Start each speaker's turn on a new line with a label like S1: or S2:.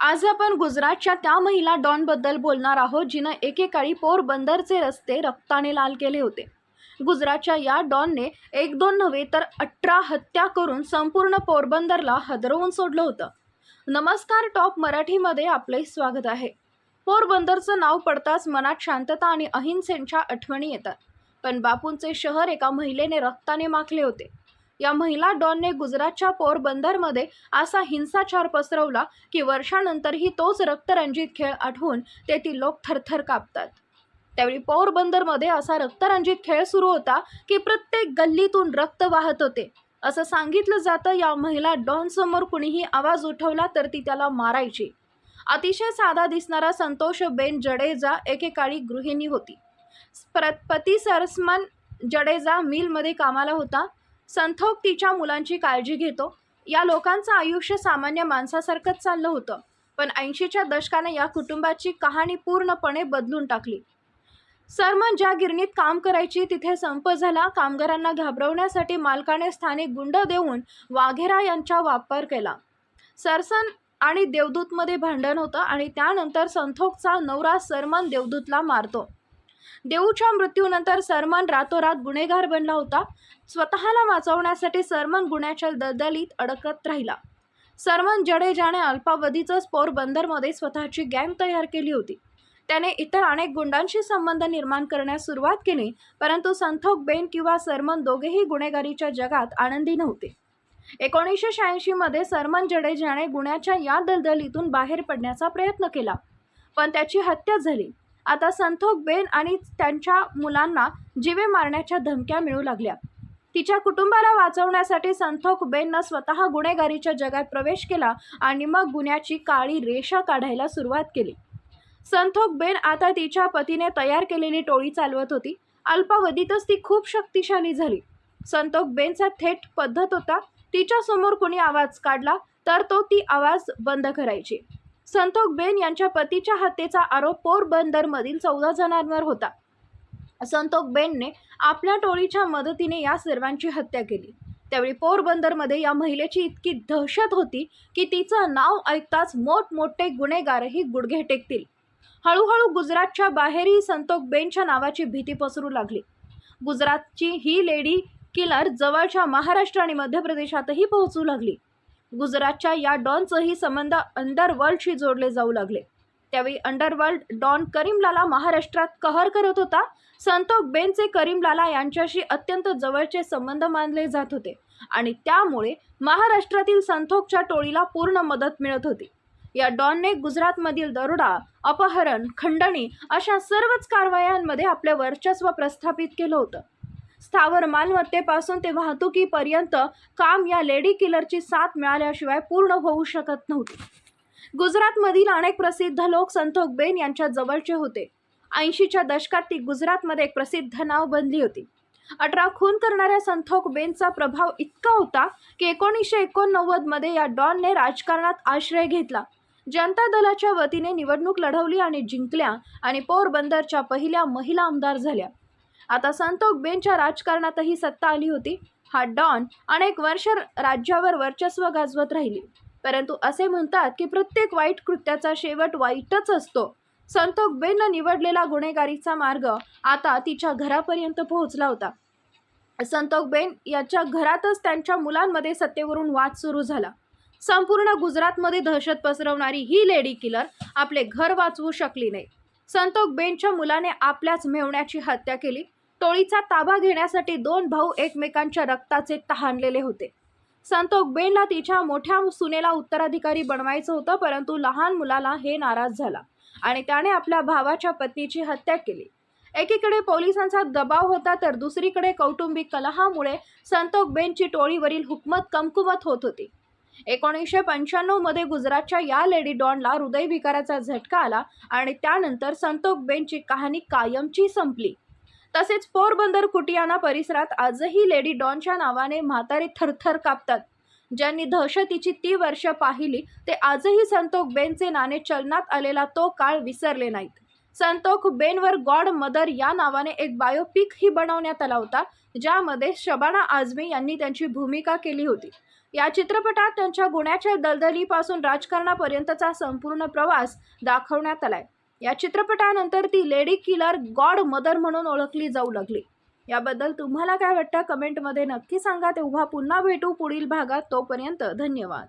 S1: आज आपण गुजरातच्या त्या महिला डॉनबद्दल बोलणार आहोत जिनं एकेकाळी पोरबंदरचे रस्ते रक्ताने लाल केले होते. गुजरातच्या या डॉनने एक दोन नव्हे तर अठरा हत्या करून संपूर्ण पोरबंदरला हदरवून सोडलं होतं. नमस्कार टॉप मराठीमध्ये आपले स्वागत आहे. पोरबंदरचं नाव पडताच मनात शांतता आणि अहिंसेच्या आठवणी येतात. पण बापूंचे शहर एका महिलेने रक्ताने माखले होते. या महिला डॉनने गुजरातच्या पोरबंदरमध्ये असा हिंसाचार पसरवला की वर्षानंतरही तोच रक्तरंजित खेळ आठवून तेथील लोक थरथर कापतात. त्यावेळी पोरबंदरमध्ये असा रक्तरंजित खेळ सुरू होता की प्रत्येक गल्लीतून रक्त वाहत होते. असं सांगितलं जातं या महिला डॉनसमोर कुणीही आवाज उठवला तर ती त्याला मारायची. अतिशय साधा दिसणारा संतोष बेन जडेजा एकेकाळी गृहिणी होती. प्र- पती सरसमन जडेजा मिलमध्ये कामाला होता. संथोक तिच्या मुलांची काळजी घेतो. या लोकांचं आयुष्य सामान्य माणसासारखंच चाललं होतं. पण ऐंशीच्या दशकाने या कुटुंबाची कहाणी पूर्णपणे बदलून टाकली. सरमन ज्या गिरणीत काम करायची तिथे संप झाला कामगारांना घाबरवण्यासाठी मालकाने स्थानिक गुंड देऊन वाघेरा यांचा वापर केला. सरसन आणि देवदूतमध्ये भांडण होतं आणि त्यानंतर संथोकचा नवरा सरमन देवदूतला मारतो. देऊच्या मृत्यूनंतर सरमन रातोरात गुन्हेगार बनला होता. स्वतःला वाचवण्यासाठी सरमन गुन्ह्याच्या दलदलीत अडकत राहिला. सरमन जडेजाने अल्पावधीतच पोरबंदरमध्ये स्वतःची गँग तयार केली होती. त्याने इतर अनेक गुंडांशी संबंध निर्माण करण्यास सुरुवात केली परंतु संथोक बेन किंवा सरमन दोघेही गुन्हेगारीच्या जगात आनंदी नव्हते. एकोणीसशे शहाऐंशीमध्ये सरमन जडेजाने गुन्ह्याच्या या दलदलीतून बाहेर पडण्याचा प्रयत्न केला पण त्याची हत्या झाली. आता संथोक बेन आणि त्यांच्या मुलांना जीवे मारण्याच्या धमक्या मिळू लागल्या. तिच्या कुटुंबाला वाचवण्यासाठी संथोक बेननं स्वतः गुन्हेगारीच्या जगात प्रवेश केला आणि मग गुन्ह्याची काळी रेषा काढायला सुरुवात केली. संथोक बेन आता तिच्या पतीने तयार केलेली टोळी चालवत होती. अल्पावधीतच ती खूप शक्तिशाली झाली. संतोक बेनचा थेट पद्धत होता. तिच्यासमोर कुणी कोणी आवाज काढला तर तो ती आवाज बंद करायची. संतोक बेन यांच्या पतीच्या हत्येचा आरोप पोरबंदरमधील चौदा जणांवर होता. संतोक बेनने आपल्या टोळीच्या मदतीने या सर्वांची हत्या केली. त्यावेळी पोरबंदरमध्ये या महिलेची इतकी दहशत होती की तिचं नाव ऐकताच मोठमोठे गुन्हेगारही गुडघे टेकतील. हळूहळू गुजरातच्या बाहेरही संतोक बेनच्या नावाची भीती पसरू लागली. गुजरातची ही लेडी किलर जवळच्या महाराष्ट्र आणि मध्य प्रदेशातही पोहोचू लागली. गुजरातच्या या डॉनचंही संबंध अंडरवर्ल्डशी जोडले जाऊ लागले. त्यावेळी अंडरवर्ल्ड डॉन करीमलाला महाराष्ट्रात कहर करत होता. संतोक बेनचे करीमलाला यांच्याशी अत्यंत जवळचे संबंध मानले जात होते आणि त्यामुळे महाराष्ट्रातील संथोकच्या टोळीला पूर्ण मदत मिळत होती. या डॉनने गुजरातमधील दरोडा अपहरण खंडणी अशा सर्वच कारवायांमध्ये आपले वर्चस्व प्रस्थापित केलं होतं. स्थावर मालमत्तेपासून ते वाहतुकीपर्यंत काम या लेडी किलरची साथ मिळाल्याशिवाय पूर्ण होऊ शकत नव्हते. गुजरातमधील अनेक प्रसिद्ध लोक संतोख बेन यांच्या जवळचे होते. ऐंशीच्या दशकात ती गुजरातमध्ये एक प्रसिद्ध नाव बनली होती. अठरा खून करणाऱ्या संथोक बेनचा प्रभाव इतका होता की एकोणीसशे एकोणनव्वदमध्ये या डॉनने राजकारणात आश्रय घेतला. जनता दलाच्या वतीने निवडणूक लढवली आणि जिंकल्या आणि पोरबंदरच्या पहिल्या महिला आमदार झाल्या. आता संतोकबेनच्या राजकारणातही सत्ता आली होती. हा डॉन अनेक वर्ष राज्यावर वर्चस्व गाजवत राहिली. परंतु असे म्हणतात की प्रत्येक वाईट कृत्याचा शेवट वाईटच असतो. संतोकबेननं निवडलेला गुन्हेगारीचा मार्ग आता तिच्या घरापर्यंत पोहोचला होता. संतोकबेन याच्या घरातच त्यांच्या मुलांमध्ये सत्तेवरून वाद सुरू झाला. संपूर्ण गुजरातमध्ये दहशत पसरवणारी ही लेडी किलर आपले घर वाचवू शकली नाही. संतोक बेनच्या मुलाने आपल्याच मेवण्याची हत्या केली. टोळीचा ताबा घेण्यासाठी दोन भाऊ एकमेकांच्या रक्ताचे तहानलेले होते. संतोक बेनला तिच्या मोठ्या सुनेला उत्तराधिकारी बनवायचं होतं परंतु लहान मुलाला हे नाराज झाला आणि त्याने आपल्या भावाच्या पत्नीची हत्या केली. एकीकडे पोलिसांचा दबाव होता तर दुसरीकडे कौटुंबिक कलहामुळे संतोक बेनची टोळीवरील हुकमत कमकुवत होत होती. एकोणीसशे पंच्याण्णवमध्ये गुजरातच्या या लेडी डॉनला हृदयविकाराचा झटका आला आणि त्यानंतर संतोक बेनची कहाणी कायमची संपली. तसेच पोरबंदर कुटियाना परिसरात आजही लेडी डॉनच्या नावाने म्हातारे थरथर कापतात. ज्यांनी दहशतीची ती वर्ष पाहिली ते आजही संतोक बेनचे नाणे चलनात आलेला तो काळ विसरले नाहीत. संतोख बेनवर गॉड मदर या नावाने एक बायोपिक ही बनवण्यात आला होता ज्यामध्ये शबाना आझमी यांनी त्यांची भूमिका केली होती. या चित्रपटात त्यांच्या गुन्ह्याच्या दलदलीपासून राजकारणापर्यंतचा संपूर्ण प्रवास दाखवण्यात आलाय. या चित्रपटानंतर ती लेडी किलर गॉड मदर म्हणून ओळखली जाऊ लागली. याबद्दल तुम्हाला काय वाटतं? कमेंटमध्ये नक्की सांगा. तेव्हा पुन्हा भेटू पुढील भागात. तोपर्यंत धन्यवाद.